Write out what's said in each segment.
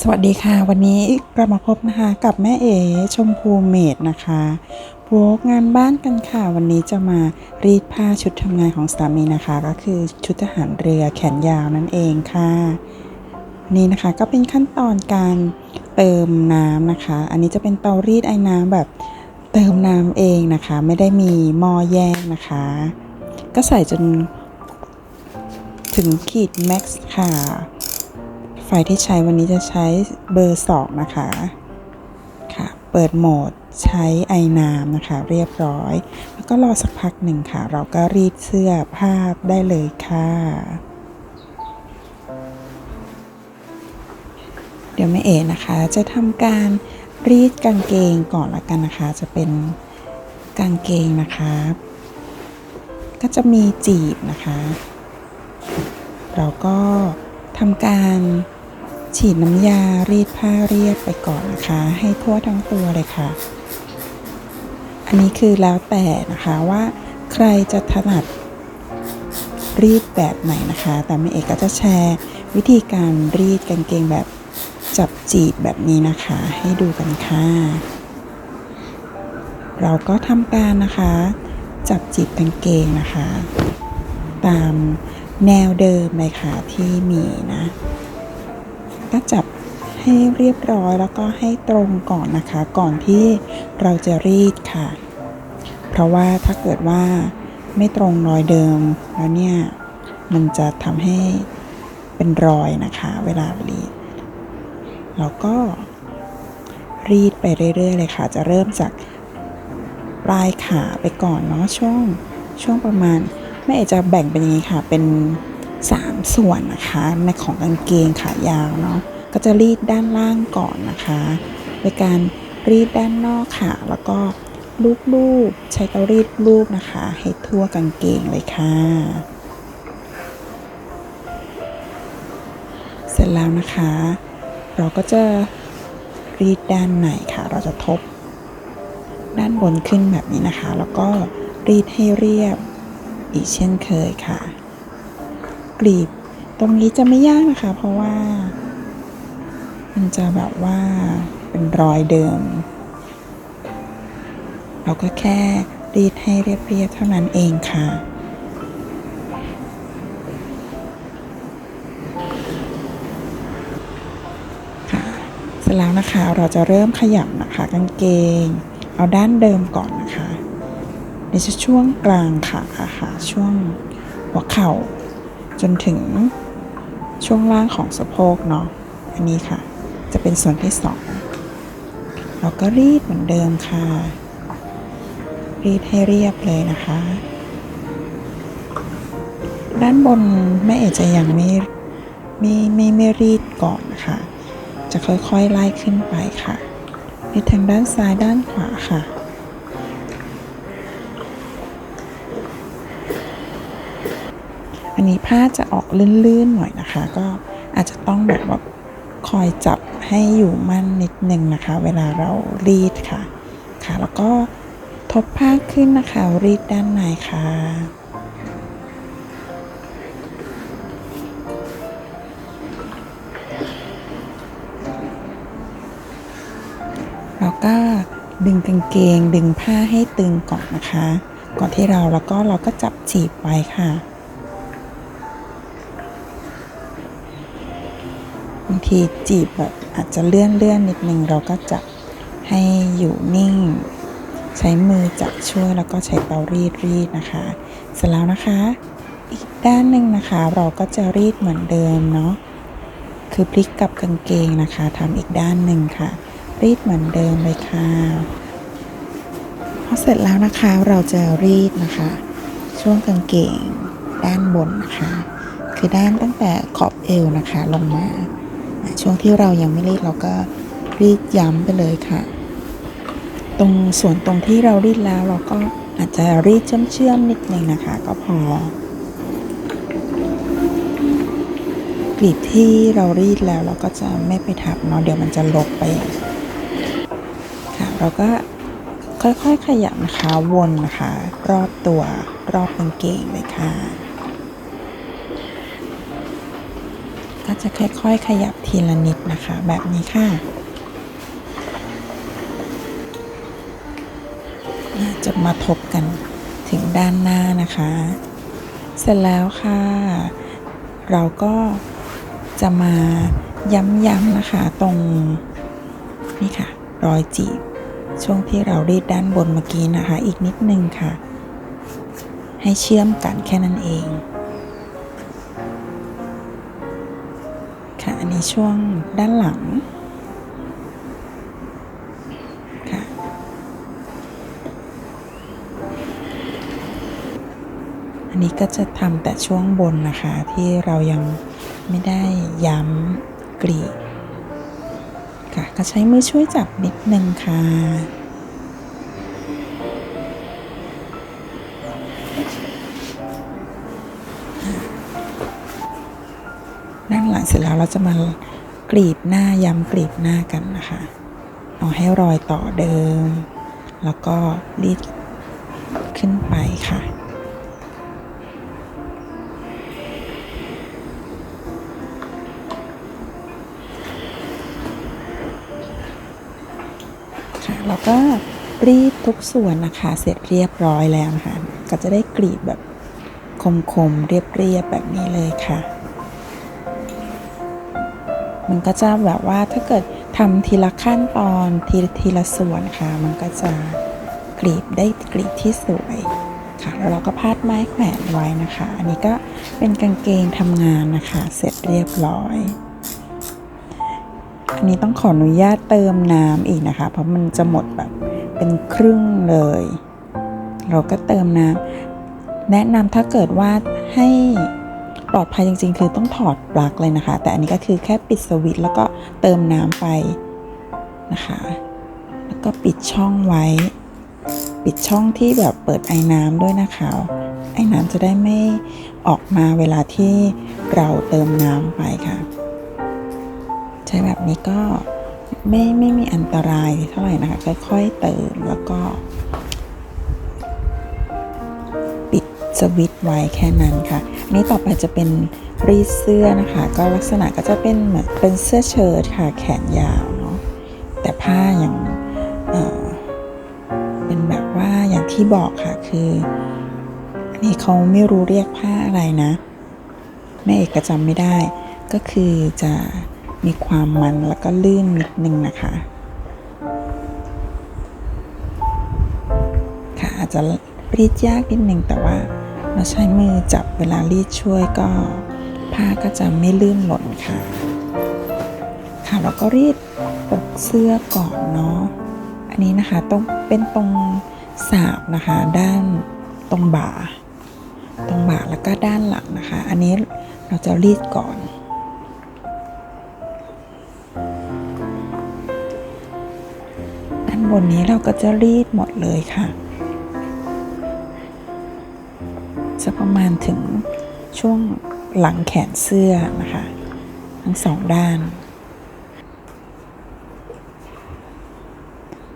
สวัสดีค่ะ วันนี้กลับมาพบนะคะกับแม่เอ๋ชมพูเมดนะคะพวกงานบ้านกันค่ะ วันนี้จะมารีดผ้าชุดทำงานของสามีนะคะ ก็คือชุดทหารเรือแขนยาวนั่นเองค่ะ นี่นะคะก็เป็นขั้นตอนการเติมน้ำนะคะ อันนี้จะเป็นเตารีดไอ้น้ำแบบเติมน้ำเองนะคะ ไม่ได้มีหม้อแยกนะคะ ก็ใส่จนถึงขีดแม็กซ์ค่ะ ไฟที่ใช้วันนี้จะใช้เบอร์ 2 นะคะค่ะเปิดโหมดใช้ไอน้ำนะคะ เรียบร้อย แล้วก็รอสักพักหนึ่งค่ะ เราก็รีดเสื้อผ้าได้เลยค่ะเดี๋ยวแม่เอ๋นะคะ จะทำการรีดกางเกงก่อนละกันนะคะ จะเป็นกางเกงนะคะ ก็จะมีจีบนะคะ เราก็ทำการ ฉีดน้ำยารีดผ้าเรียบไปก่อนนะคะ ให้ทั่วทั้งตัวเลยค่ะ อันนี้คือแล้วแต่นะคะว่าใครจะถนัดรีดแบบไหนนะคะ แต่แม่เอกก็จะแชร์วิธีการรีดกางเกงแบบจับจีบแบบนี้นะคะ ให้ดูกันค่ะ เราก็ทำการนะคะ จับจีบกางเกงนะคะ ตามแนวเดิมเลยค่ะที่มีนะ ก็จับให้เรียบร้อยแล้วก็ให้ตรงก่อนนะคะ ก่อนที่เราจะรีดค่ะ เพราะว่าถ้าเกิดว่าไม่ตรงรอยเดิมแล้วเนี่ยมันจะทำให้เป็นรอยนะคะ เวลารีดเราก็รีดไปเรื่อยๆเลยค่ะ จะเริ่มจากปลายขาไปก่อนเนาะช่วงช่วงประมาณแม่เอจะแบ่งเป็นอย่างนี้ค่ะ เป็น 3 ส่วนนะคะในของกางเกงขายาวเนาะก็จะรีดด้านล่างก่อนนะคะโดยการรีดด้านนอกค่ะ แล้วก็ลูบๆใช้เตารีดลูบนะคะ ให้ทั่วกางเกงเลยค่ะ เสร็จแล้วนะคะ เราก็จะรีดด้านในค่ะ เราจะทบ ด้านบนขึ้นแบบนี้นะคะ แล้วก็รีดให้เรียบอีกเช่นเคยค่ะ กลีบ ตรงนี้จะไม่ยากนะคะ เพราะว่า มันจะแบบว่าเป็นรอยเดิม เราก็แค่รีดให้เรียบๆเท่านั้นเองค่ะค่ะเสร็จแล้วนะคะเราจะเริ่มขยับนะคะกางเกง เอาด้านเดิมก่อนนะคะในช่วงกลางขาค่ะช่วงหัวเข่า จนถึงช่วงล่างของสะโพกเนาะอันนี้ค่ะ จะเป็นส่วนที่สองเราก็รีดเหมือนเดิมค่ะ รีดให้เรียบเลยนะคะ ด้านบนแม่เอจะยังไม่ไม่ไม่ไม่รีดก่อนนะคะจะค่อยๆไล่ขึ้นไปค่ะรีดทางด้านซ้ายด้านขวาค่ะ อัน นี้ผ้าจะออกลื่นๆหน่อยนะคะ ก็อาจจะต้องแบบว่าคอยจับให้อยู่มั่นนิดนึงนะคะ เวลาเรารีดค่ะ ค่ะ แล้วก็ทบผ้าขึ้นนะคะ รีดด้านในค่ะแล้วก็ดึงกางเกงดึงผ้าให้ตึงก่อนนะคะ ก่อนที่เราแล้วก็เราก็จับจีบไว้ค่ะ บางทีจีบแบบอาจจะเลื่อนเลื่อนนิดนึงเราก็จับให้อยู่นิ่ง ใช้มือจับช่วยแล้วก็ใช้เตารีดรีดนะคะ เสร็จแล้วนะคะ อีกด้านหนึ่งนะคะ เราก็จะรีดเหมือนเดิมเนาะคือพลิกกับกางเกงนะคะทำอีกด้านหนึ่งค่ะ รีดเหมือนเดิมเลยค่ะพอเสร็จแล้วนะคะเราจะรีดนะคะ ช่วงกางเกงด้านบนนะคะ คือด้านตั้งแต่ขอบเอวนะคะลงมา ช่วงที่เรายังไม่รีดเราก็รีดย้ำไปเลยค่ะ ตรงส่วนตรงที่เรารีดแล้วเราก็อาจจะรีดเชื่อมๆนิดนึงนะคะ ก็พอกลีบที่เรารีดแล้วเราก็จะไม่ไปทับเนาะเดี๋ยวมันจะลบไปค่ะเราก็ค่อยๆขยับนะคะวนนะคะ รอบตัวรอบกางเกงเลยค่ะ ก็จะค่อยๆ ขยับทีละนิดนะคะ แบบนี้ค่ะจะมาทบกันถึงด้านหน้านะคะ เสร็จแล้วค่ะ เราก็จะมาย้ำๆนะคะตรงนี่ค่ะ รอยจีบ ช่วงที่เรารีดด้านบนเมื่อกี้นะคะ อีกนิดนึงค่ะ ให้เชื่อมกันแค่นั้นเอง นนี้ช่วงด้านหลังค่ะอันนี้ก็จะทำแต่ช่วงบนนะคะ ที่เรายังไม่ได้ย้ำกรีค่ะก็ใช้มือช่วยจับนิดนึงค่ะ เสร็จแล้วเราจะมากรีดหน้าย้ำกรีดหน้ากันนะคะ เอาให้รอยต่อเดิม แล้วก็รีดขึ้นไปค่ะค่ะแล้วก็รีดทุกส่วนนะคะ เสร็จเรียบร้อยแล้วนะคะก็จะได้กรีดแบบคมๆเรียบๆแบบนี้เลยค่ะ มันก็จะแบบว่าถ้าเกิดทำทีละขั้นตอนทีทีละส่วนค่ะ มันก็จะกรีบได้กรีบที่สวยค่ะแล้วเราก็พาดไม้แขวนไว้นะคะ อันนี้ก็เป็นกางเกงทำงานนะคะ เสร็จเรียบร้อยอันนี้ต้องขออนุญาตเติมน้ำอีกนะคะ เพราะมันจะหมดแบบเป็นครึ่งเลย เราก็เติมน้ำแนะนำถ้าเกิดว่าให้ ลอดภัยจริง ๆ คือต้องถอดปลั๊กเลยนะคะ แต่อันนี้ก็คือแค่ปิดสวิตช์แล้วก็เติมน้ำไปนะคะ แล้วก็ปิดช่องไว้ ปิดช่องที่แบบเปิดไอ้น้ำด้วยนะคะ ไอ้น้ำจะได้ไม่ออกมาเวลาที่เราเติมน้ำไปค่ะ ใช้แบบนี้ก็ไม่ไม่มีอันตรายเท่าไหร่นะคะ ค่อยๆเติมแล้วก็ ปิดสวิตช์ไว้แค่นั้นค่ะ นี้ต่อไปจะเป็นรีดเสื้อนะคะ ก็ลักษณะก็จะเป็นเหมือนเป็นเสื้อเชิ้ตค่ะแขนยาวเนาะแต่ผ้าอย่างเเป็นแบบว่าอย่างที่บอกค่ะคืออันนี้เขาไม่รู้เรียกผ้าอะไรนะแม่เอกจำไม่ได้ ก็คือจะมีความมันแล้วก็ลื่นนิดนึงนะคะค่ะอาจจะรีดยากนิดนึงแต่ว่า เราใช้มือจับเวลารีดช่วยก็ผ้าก็จะไม่ลื่นหล่นค่ะ ค่ะเราก็รีดปกเสื้อก่อนเนาะ อันนี้นะคะต้องเป็นตรงสาบนะคะ ด้านตรงบ่า ตรงบ่าแล้วก็ด้านหลังนะคะ อันนี้เราจะรีดก่อนด้านบนนี้เราก็จะรีดหมดเลยค่ะ จะประมาณถึงช่วงหลังแขนเสื้อนะคะ ทั้งสองด้าน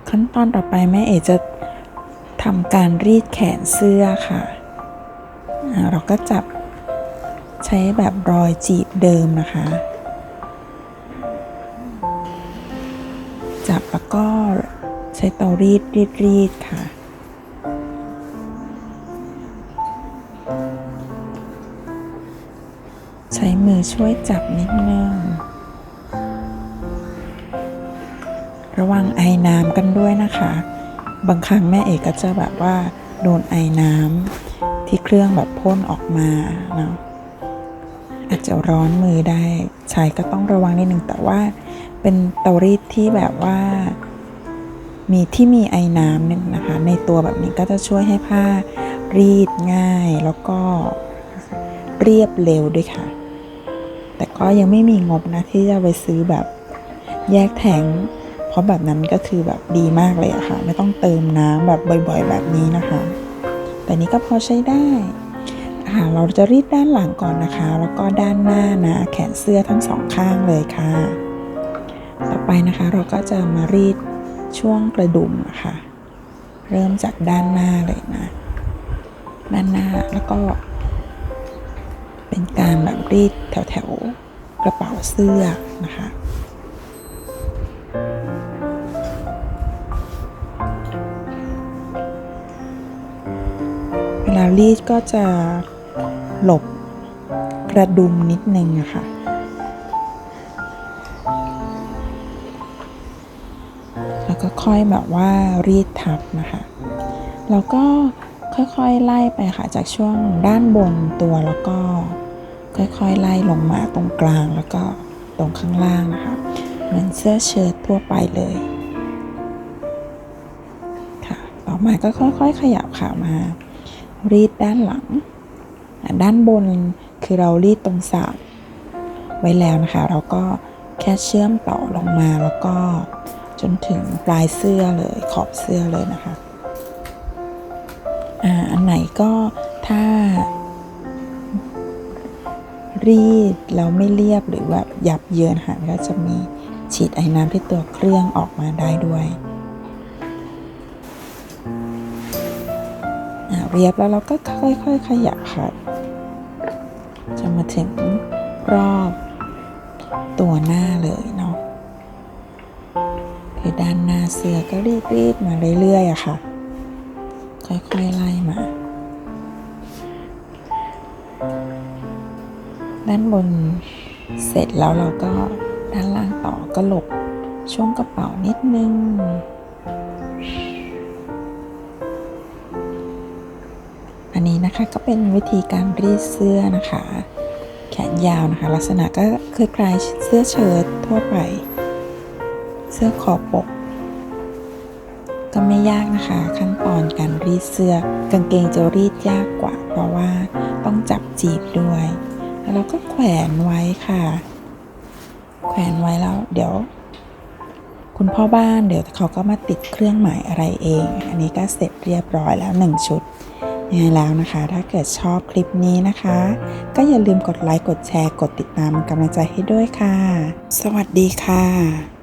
ขั้นตอนต่อไปแม่เอจะทำการรีดแขนเสื้อค่ะ เราก็จับใช้แบบรอยจีบเดิมนะคะ จับแล้วก็ใช้เตารีดรีดรีดค่ะ ช่วยจับนิดนึง ระวังไอน้ำกันด้วยนะคะ บางครั้งแม่เอกก็จะแบบว่า โดนไอน้ำที่เครื่องแบบพ่นออกมาเนาะอาจจะร้อนมือได้ใช้ก็ต้องระวังนิดนึงแต่ว่าเป็นเตารีดที่แบบว่า มีที่มีไอน้ำเนี่ยนะคะ ในตัวแบบนี้ก็จะช่วยให้ผ้ารีดง่ายแล้วก็เรียบเร็วด้วยค่ะ แต่ก็ยังไม่มีงบนะที่จะไปซื้อแบบแยกแทงเพราะแบบนั้นก็คือแบบดีมากเลยอะค่ะ ไม่ต้องเติมน้ำแบบบ่อยๆ แบบนี้นะคะ แต่นี้ก็พอใช้ได้ค่ะเราจะรีดด้านหลังก่อนนะคะ แล้วก็ด้านหน้านะ แขนเสื้อทั้งสองข้างเลยค่ะ ต่อไปนะคะเราก็จะมารีดช่วงกระดุมนะคะ เริ่มจากด้านหน้าเลยนะ ด้านหน้าแล้วก็ เป็นการแบบรีดแถวกระเป๋าเสื้อนะคะเวลารีดก็จะหลบกระดุมนิดนึงอะค่ะแล้วก็ค่อยแบบว่ารีดทับนะคะ แล้วก็ ค่อยๆไล่ไปค่ะจากช่วงด้านบนตัวแล้วก็ค่อยๆไล่ลงมาตรงกลางแล้วก็ตรงข้างล่างนะคะเหมือนเสื้อเชิ้ตทั่วไปเลยค่ะต่อมาก็ค่อยๆ ขยับขามา รีดด้านหลัง ด้านบนคือเรารีดตรงสากไว้แล้วนะคะ เราก็แค่เชื่อมต่อลงมาแล้วก็จนถึงปลายเสื้อเลยขอบเสื้อเลยนะคะ อ่าอันไหนก็ถ้า รีดแล้วไม่เรียบหรือแบบยับเยินค่ะก็จะมีฉีดไอ้น้ำที่ตัวเครื่องออกมาได้ด้วยอ่าเรียบแล้วเราก็ค่อยๆขยับค่ะจะมาถึงรอบตัวหน้าเลยเนาะคือด้านหน้าเสื้อก็รีดๆมาเรื่อยๆอะค่ะ ค่อยๆไล่มา ด้านบนเสร็จแล้วเราก็ด้านล่างต่อก็หลบช่วงกระเป๋านิดนึง อันนี้นะคะก็เป็นวิธีการรีดเสื้อนะคะ แขนยาวนะคะ ลักษณะก็คล้ายๆเสื้อเชิ้ตทั่วไป เสื้อคอปกก็ไม่ ยากนะคะ ขั้นตอนการรีดเสื้อกางเกงจะรีดยากกว่า เพราะว่าต้องจับจีบด้วย แล้วเราก็แขวนไว้ค่ะ แขวนไว้แล้ว เดี๋ยว คุณพ่อบ้านเดี๋ยวเขาก็มาติดเครื่องหมายอะไรเอง อันนี้ก็เสร็จเรียบร้อยแล้วหนึ่งชุดยังไงแล้วนะคะ ถ้าเกิดชอบคลิปนี้นะคะ ก็อย่าลืมกดไลค์กดแชร์กดติดตามเป็นกำลังใจให้ด้วยค่ะ สวัสดีค่ะ